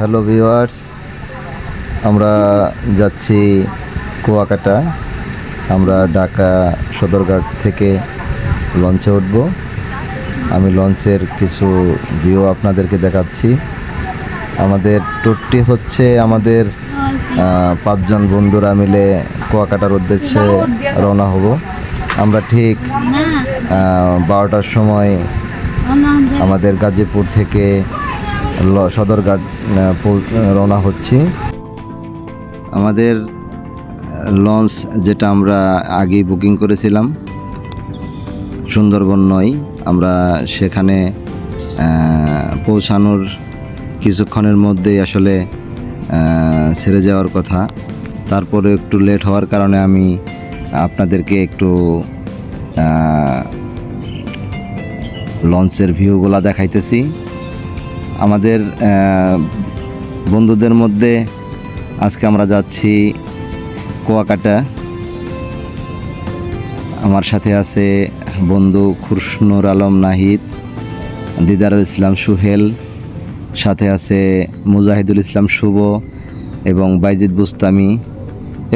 Hello viewers আমরা যাচ্ছি কুয়াকাটা। আমরা ঢাকা সদরঘাট থেকে লঞ্চে উঠব। আমি লঞ্চের কিছু ভিউ আপনাদেরকে দেখাচ্ছি। আমাদের ট্যুরটি হচ্ছে আমাদের পাঁচজন বন্ধুরা মিলে কুয়াকাটার উদ্দেশ্যে রওনা হব। আমরা ঠিক বারোটার সময় আমাদের গাজীপুর থেকে সদরঘাট রওনা হচ্ছি। আমাদের লঞ্চ যেটা আমরা আগেই বুকিং করেছিলাম, সুন্দরবন নয়, আমরা সেখানে পৌঁছানোর কিছুক্ষণের মধ্যেই আসলে ছেড়ে যাওয়ার কথা। তারপরে একটু লেট হওয়ার কারণে আমি আপনাদেরকে একটু লঞ্চের ভিউগুলা দেখাইতেছি। আমাদের বন্ধুদের মধ্যে আজকে আমরা যাচ্ছি কুয়াকাটা। আমার সাথে আছে বন্ধু খুরশনুর আলম নাহিদ, দিদারুল ইসলাম সুহেল, সাথে আছে মুজাহিদুল ইসলাম শুভ এবং বাইজিদ বুস্তামি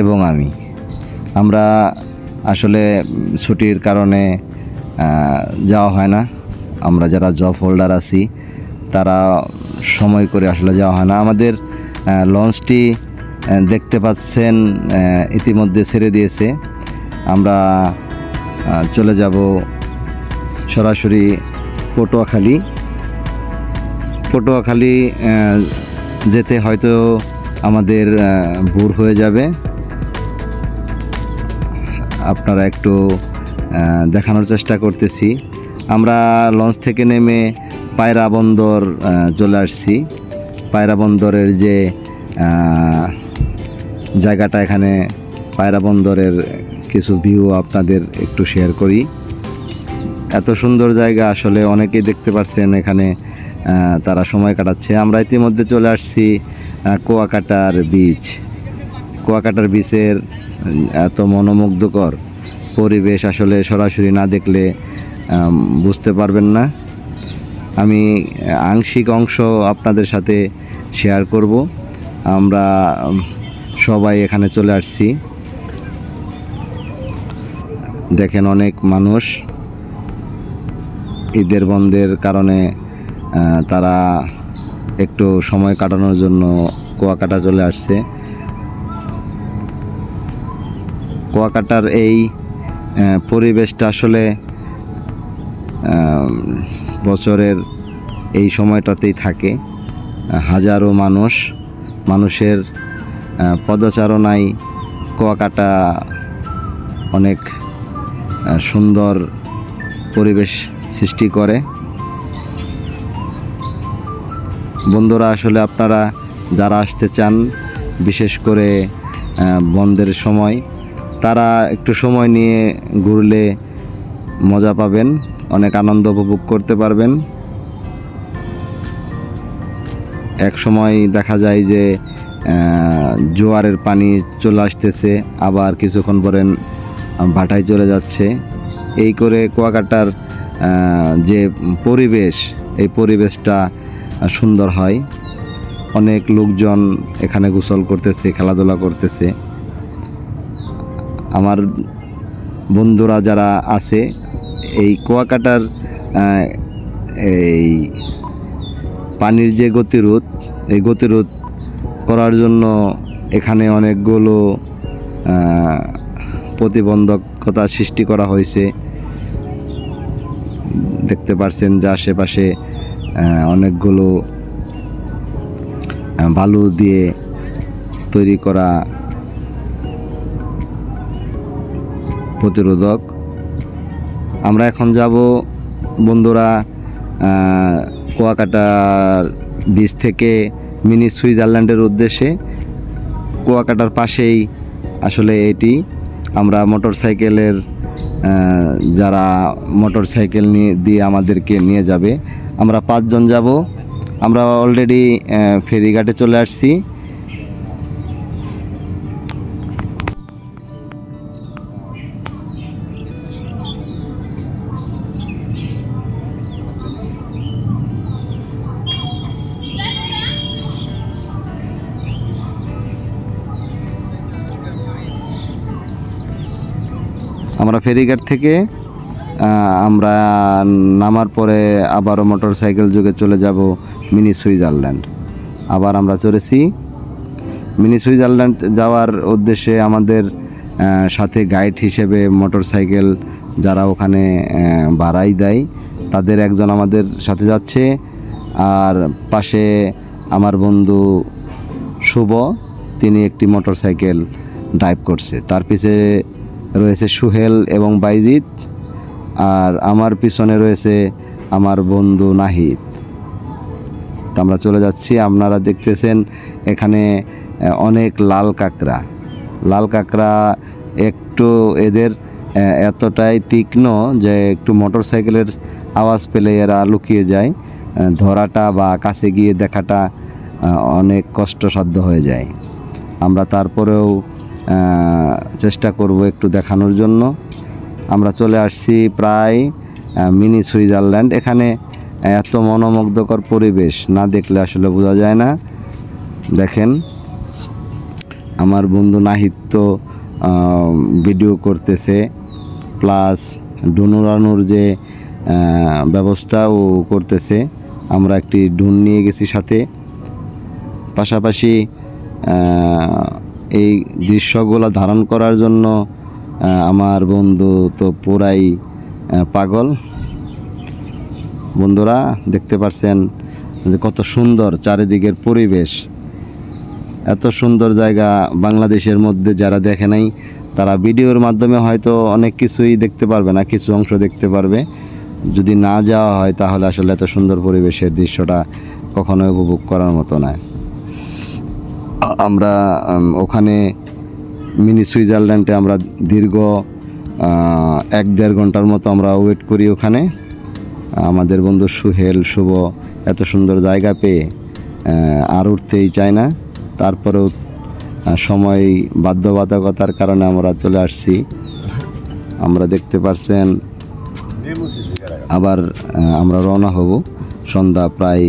এবং আমি। আমরা আসলে ছুটির কারণে যাওয়া হয় না। আমরা যারা জব হোল্ডার আছি তারা সময় করে আসলে যাওয়া হয় না। আমাদের লঞ্চটি দেখতে পাচ্ছেন ইতিমধ্যে ছেড়ে দিয়েছে। আমরা চলে যাব সরাসরি পটুয়াখালী। পটুয়াখালী যেতে হয়তো আমাদের ভোর হয়ে যাবে। আপনারা একটু দেখানোর চেষ্টা করতেছি। আমরা লঞ্চ থেকে নেমে পায়রা বন্দর চলে আসছি। পায়রা বন্দরের যে জায়গাটা এখানে পায়রা বন্দরের কিছু ভিউ আপনাদের একটু শেয়ার করি। এত সুন্দর জায়গা আসলে অনেকেই দেখতে পাচ্ছেন এখানে তারা সময় কাটাচ্ছে। আমরা ইতিমধ্যে চলে আসছি কুয়াকাটার বিচ কুয়াকাটার বিচের এত মনোমুগ্ধকর পরিবেশ আসলে সরাসরি না দেখলে বুঝতে পারবেন না। আমি আংশিক অংশ আপনাদের সাথে শেয়ার করব। আমরা সবাই এখানে চলে আসছি। দেখেন অনেক মানুষ। ঈদের বন্ধের কারণে তারা একটু সময় কাটানোর জন্য কুয়াকাটা চলে আসছে। কুয়াকাটার এই পরিবেশটা আসলে বছরের এই সময়টাতেই থাকে। হাজারো মানুষ, মানুষের পদচারণায় কুয়াকাটা অনেক সুন্দর পরিবেশ সৃষ্টি করে। বন্ধুরা, আসলে আপনারা যারা আসতে চান, বিশেষ করে বন্ধের সময়, তারা একটু সময় নিয়ে ঘুরলে মজা পাবেন। অনেক আনন্দ উপভোগ করতে পারবেন। এক সময় দেখা যায় যে জোয়ারের পানি চলে আসতেছে, আবার কিছুক্ষণ পরে ভাটায় চলে যাচ্ছে। এই করে কুয়াকাটার যে পরিবেশ, এই পরিবেশটা সুন্দর হয়। অনেক লোকজন এখানে গোসল করতেছে, খেলাধুলা করতেছে। আমার বন্ধুরা যারা আছে এই কুয়াকাটার এই পানির যে গতিরোধ, এই গতিরোধ করার জন্য এখানে অনেকগুলো প্রতিবন্ধকতা সৃষ্টি করা হয়েছে। দেখতে পারছেন যে আশেপাশে অনেকগুলো বালু দিয়ে তৈরি করা প্রতিরোধক আমরা এখন যাব, বন্ধুরা কুয়াকাটার বিচ থেকে মিনি সুইজারল্যান্ডের উদ্দেশ্যে। কুয়াকাটার পাশেই আসলে এটি। আমরা মোটর সাইকেলের যারা মোটর সাইকেল নিয়ে, দিয়ে আমাদেরকে নিয়ে যাবে। আমরা পাঁচজন যাব। আমরা অলরেডি ফেরিঘাটে চলে আসছি। আমরা ফেরিঘাট থেকে আমরা নামার পরে আবারও মোটর সাইকেল যুগে চলে যাব মিনি সুইজারল্যান্ড। আবার আমরা চলেছি মিনি সুইজারল্যান্ড যাওয়ার উদ্দেশ্যে আমাদের সাথে গাইড হিসেবে মোটর সাইকেল যারা ওখানে ভাড়াই দেয়, তাদের একজন আমাদের সাথে যাচ্ছে। আর পাশে আমার বন্ধু শুভ, তিনি একটি মোটর সাইকেল ড্রাইভ করছে। তার পিছে রয়েছে সুহেল এবং বাইজিৎ। আর আমার পিছনে রয়েছে আমার বন্ধু নাহিদ। তো আমরা চলে যাচ্ছি। আপনারা দেখতেছেন এখানে অনেক লাল কাঁকড়া। লাল কাঁকড়া একটু এদের এতটাই তীক্ষ্ণ যে একটু মোটর সাইকেলের আওয়াজ পেলে এরা লুকিয়ে যায়। ধরাটা বা কাছে গিয়ে দেখাটা অনেক কষ্টসাধ্য হয়ে যায়। আমরা তারপরেও চেষ্টা করব একটু দেখানোর জন্য। আমরা চলে আসছি প্রায় মিনি সুইজারল্যান্ড। এখানে এত মনোমুগ্ধকর পরিবেশ, না দেখলে আসলে বোঝা যায় না। দেখেন, আমার বন্ধু নাহিদ তো ভিডিও করতেছে। প্লাস ডুনুরানুর যে ব্যবস্থা ও করতেছে। আমরা একটি ডুন নিয়ে গেছি সাথে। পাশাপাশি এই দৃশ্যগুলো ধারণ করার জন্য আমার বন্ধু তো পুরাই পাগল। বন্ধুরা, দেখতে পাচ্ছেন যে কত সুন্দর চারিদিকের পরিবেশ। এত সুন্দর জায়গা বাংলাদেশের মধ্যে যারা দেখে নাই, তারা ভিডিওর মাধ্যমে হয়তো অনেক কিছুই দেখতে পারবে না, কিছু অংশ দেখতে পারবে। যদি না যাওয়া হয়, তাহলে আসলে এত সুন্দর পরিবেশের দৃশ্যটা কখনোই উপভোগ করার মতো নয়। আমরা ওখানে মিনি সুইজারল্যান্ডে আমরা দীর্ঘ এক দেড় ঘণ্টার মতো আমরা ওয়েট করি ওখানে। আমাদের বন্ধু সুহেল, শুভ এত সুন্দর জায়গা পেয়ে আর উঠতেই চায় না। তারপরেও সময় বাধ্যবাধকতার কারণে আমরা চলে আসছি। আমরা দেখতে পাচ্ছেন আবার আমরা রওনা হব। সন্ধ্যা প্রায়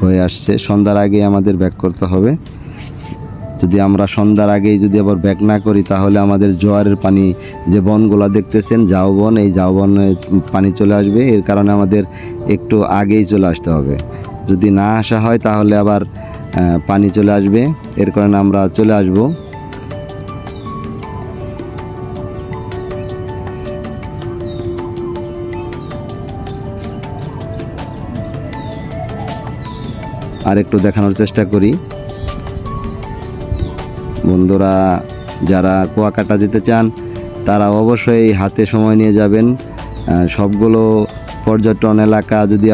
হয়ে আসছে। সন্ধ্যার আগে আমাদের ব্যাক করতে হবে। যদি আমরা সন্ধ্যার আগেই যদি আবার ব্যাক না করি, তাহলে আমাদের জোয়ারের পানি, যে বনগুলো দেখতেছেন যাও বন এই যাও বনে পানি চলে আসবে। এর কারণে আমাদের একটু আগেই চলে আসতে হবে। যদি না আসা হয়, তাহলে আবার পানি চলে আসবে। এর কারণে আমরা চলে আসব। আর একটু দেখানোর চেষ্টা করি। বন্ধুরা, যারা কুয়াকাটা যেতে চান, তারা অবশ্যই হাতে সময় নিয়ে যাবেন। সবগুলো পর্যটন এলাকা যদি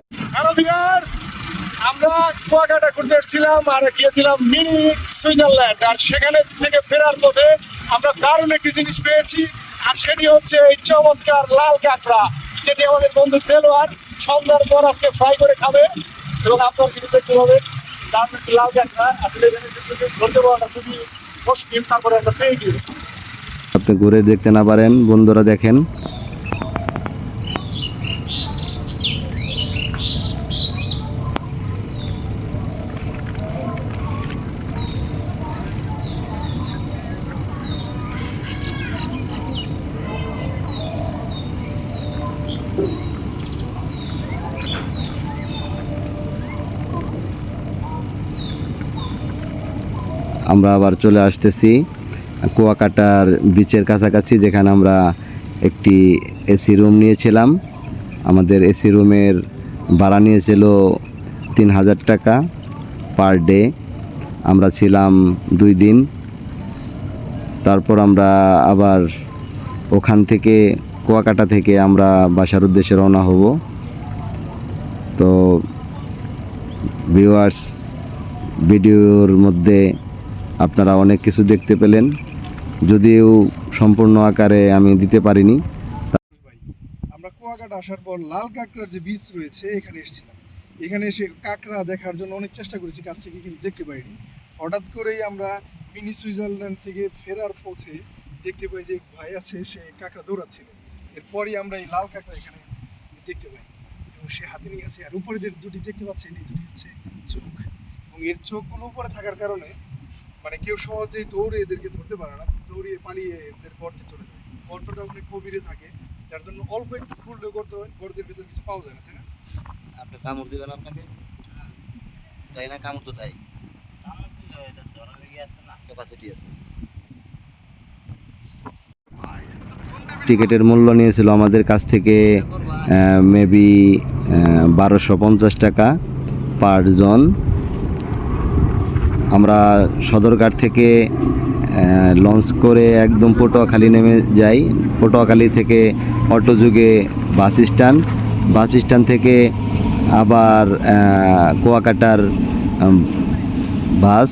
কুয়াকাটা ঘুরতে এসেছিলাম আর গিয়েছিলাম মিনি সুইজারল্যান্ড। আর সেখানে থেকে ফেরার পথে আমরা দারুণ একটি জিনিস পেয়েছি, আর সেটি হচ্ছে এই চমৎকার লাল কাঁকড়া, যেটি আমাদের বন্ধু দেলোয়ার সন্ধ্যার পর আজকে ফ্রাই করে খাবে। এবং আপনার সেটি দেখতে হবে দারুণ একটি একটা আসলে ধরতে পারাটা খুবই মুশকিল তারপরে একটা পেয়ে গিয়েছে। আপনি ঘুরে দেখতে না পারেন, বন্ধুরা দেখেন। আমরা আবার চলে আসতেছি কুয়াকাটার বিচের কাছাকাছি, যেখানে আমরা একটি এসি রুম নিয়েছিলাম। আমাদের এসি রুমের ভাড়া নিয়েছিল তিন হাজার টাকা পার ডে আমরা ছিলাম দুই দিন। তারপর আমরা আবার ওখান থেকে, কুয়াকাটা থেকে আমরা বাসার উদ্দেশ্যে রওনা হব। তো ভিউয়ার্স ভিডিওর মধ্যে আপনারা অনেক কিছু দেখতে পেলেন। যদিও সম্পূর্ণ আকারে আমি দিতে পারিনি। আমরা কুয়াকাটা আসার পর লাল কাঁকড়ার যে বীজ রয়েছে, এখানে এসেছিলাম। এখানে এসে কাঁকড়া দেখার জন্য অনেক চেষ্টা করেছি, কাছ থেকে কিন্তু দেখতে পাইনি। হঠাৎ করেই আমরা মিনি সুইজারল্যান্ড থেকে ফেরার পথে দেখতে পাই যে ভাই আছে, সে কাঁকড়া দৌড়াচ্ছিল। এরপরই আমরা এই লাল কাঁকড়া এখানে দেখতে পাই। এবং সে হাতে নিয়ে আছে আর উপরে যে দুটি দেখতে পাচ্ছেন, এই দুটি হচ্ছে চোখ। এবং এর চোখগুলো উপরে থাকার কারণে মানে কেউ সহজেই দৌড়ে এদেরকে ধরতে পারে না দৌড়িয়ে পালিয়ে এদের গর্তে চলে যায়। গর্তটা অনেক গভীরে থাকে যার জন্য অল্প একটু খুললে গর্ত গর্তের ভিতরে কিছু পাওয়া যায় না তাই না? আপনি কামড় দেবেন আপনাকে? তাই না? কামড় তো তাই। ক্যাপাসিটি আছে টিকিটের মূল্য নিয়েছিল আমাদের কাছ থেকে মেবি বারোশো পঞ্চাশ টাকা পার জন। আমরা সদরঘাট থেকে লঞ্চ করে একদম পটুয়াখালী নেমে যাই। পটুয়াখালী থেকে অটো যুগে বাস স্ট্যান্ড বাস স্ট্যান্ড থেকে আবার কুয়াকাটার বাস।